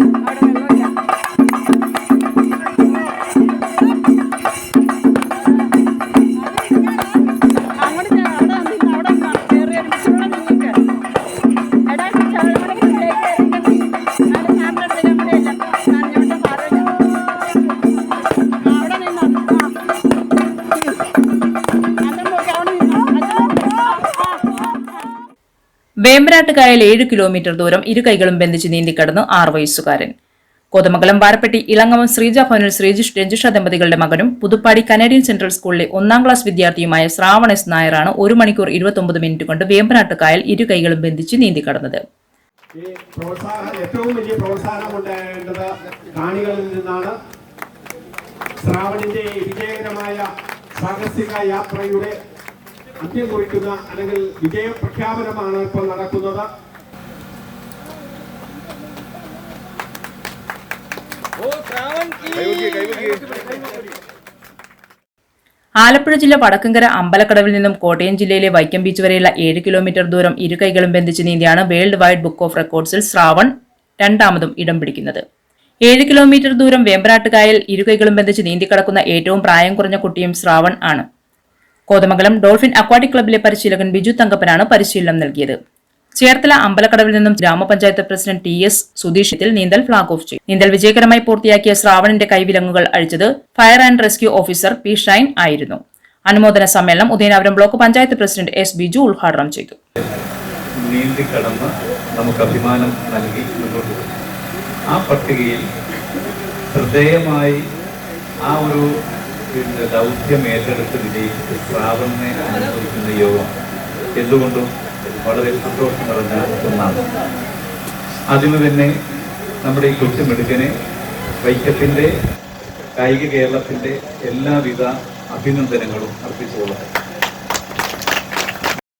Ah. Vembanad കായൽ ഏഴ് kilometre ദൂരം ഇരുകൈകളും ബന്ധിച്ച് നീന്തിക്കടന്നു ആറ് വയസ്സുകാരൻ. കോതമംഗലം വാരപ്പെട്ടി ഇളങ്ങവം ശ്രീജ ഭവനിൽ ശ്രീജിഷ് രഞ്ജിഷ ദമ്പതികളുടെ മകനും പുതുപ്പാടി കനേഡിയൻ സെൻട്രൽ സ്കൂളിലെ ഒന്നാം ക്ലാസ് വിദ്യാർത്ഥിയുമായ ശ്രാവണസ് നായരാണ് ഒരു മണിക്കൂർ ഇരുപത്തൊമ്പത് മിനിറ്റ് കൊണ്ട് വേമ്പനാട്ട് കായൽ ഇരു കൈകളും ബന്ധിച്ച് നീന്തിക്കടന്നത്. ഈ ഏറ്റവും വലിയ പ്രോത്സാഹനം ഉണ്ടാകേണ്ടത് കാണികളിൽ നിന്നാണ്. ശ്രാവണിന്റെ വിജയകരമായ സാഹസിക യാത്രയുടെ അന്ത്യം കുറിക്കുന്ന അല്ലെങ്കിൽ വിജയ പ്രഖ്യാപനമാണ് ഇപ്പോൾ നടക്കുന്നത്. ആലപ്പുഴ ജില്ല വടക്കങ്കര അമ്പലക്കടവിൽ നിന്നും കോട്ടയം ജില്ലയിലെ വൈക്കം ബീച്ച് വരെയുള്ള ഏഴ് കിലോമീറ്റർ ദൂരം ഇരു കൈകളും ബന്ധിച്ച് നീന്തിയാണ് വേൾഡ് വൈഡ് ബുക്ക് ഓഫ് റെക്കോർഡ്സിൽ ശ്രാവൺ രണ്ടാമതും ഇടം പിടിക്കുന്നത്. ഏഴ് കിലോമീറ്റർ ദൂരം വേമ്പനാട്ടുകായൽ ഇരു കൈകളും ബന്ധിച്ച് നീന്തിക്കടക്കുന്ന ഏറ്റവും പ്രായം കുറഞ്ഞ കുട്ടിയും ശ്രാവൺ ആണ്. കോതമംഗലം ഡോൾഫിൻ അക്വാട്ടിക് ക്ലബിലെ പരിശീലകൻ ബിജു തങ്കപ്പനാണ് പരിശീലനം നൽകിയത്. ചേർത്തല അമ്പലക്കടവിൽ നിന്നും ഗ്രാമപഞ്ചായത്ത് പ്രസിഡന്റ് ടി എസ് സുധീഷിത്തിൽ നീന്തൽ ഫ്ളാഗ് ഓഫ് ചെയ്തു. നീന്തൽ വിജയകരമായി പൂർത്തിയാക്കിയ ശ്രാവണിന്റെ കൈവിലങ്ങുകൾ അഴിച്ചത് fire and rescue officer P Shine ആയിരുന്നു. അനുമോദന സമ്മേളനം Udayanapuram block panchayat president S Biju ഉദ്ഘാടനം ചെയ്തു. നമുക്ക് അഭിമാനം നൽകി ആ പട്ടികയിൽ ഹൃദയമായി ആ ഒരു പിന്നെ ദൗത്യം ഏറ്റെടുത്ത് വിജയിച്ചിട്ട് ശ്രാവണനെ അനുഭവിക്കുന്ന യോഗം എന്തുകൊണ്ടും വളരെ സന്തോഷം നിറഞ്ഞ ഒന്നാണ്. ആദ്യമേ തന്നെ നമ്മുടെ ഈ കൊച്ചുമിടുക്കനെ വൈക്കത്തിന്റെ കായിക കേരളത്തിന്റെ എല്ലാവിധ അഭിനന്ദനങ്ങളും അർപ്പിച്ചുകൊള്ളട്ടെ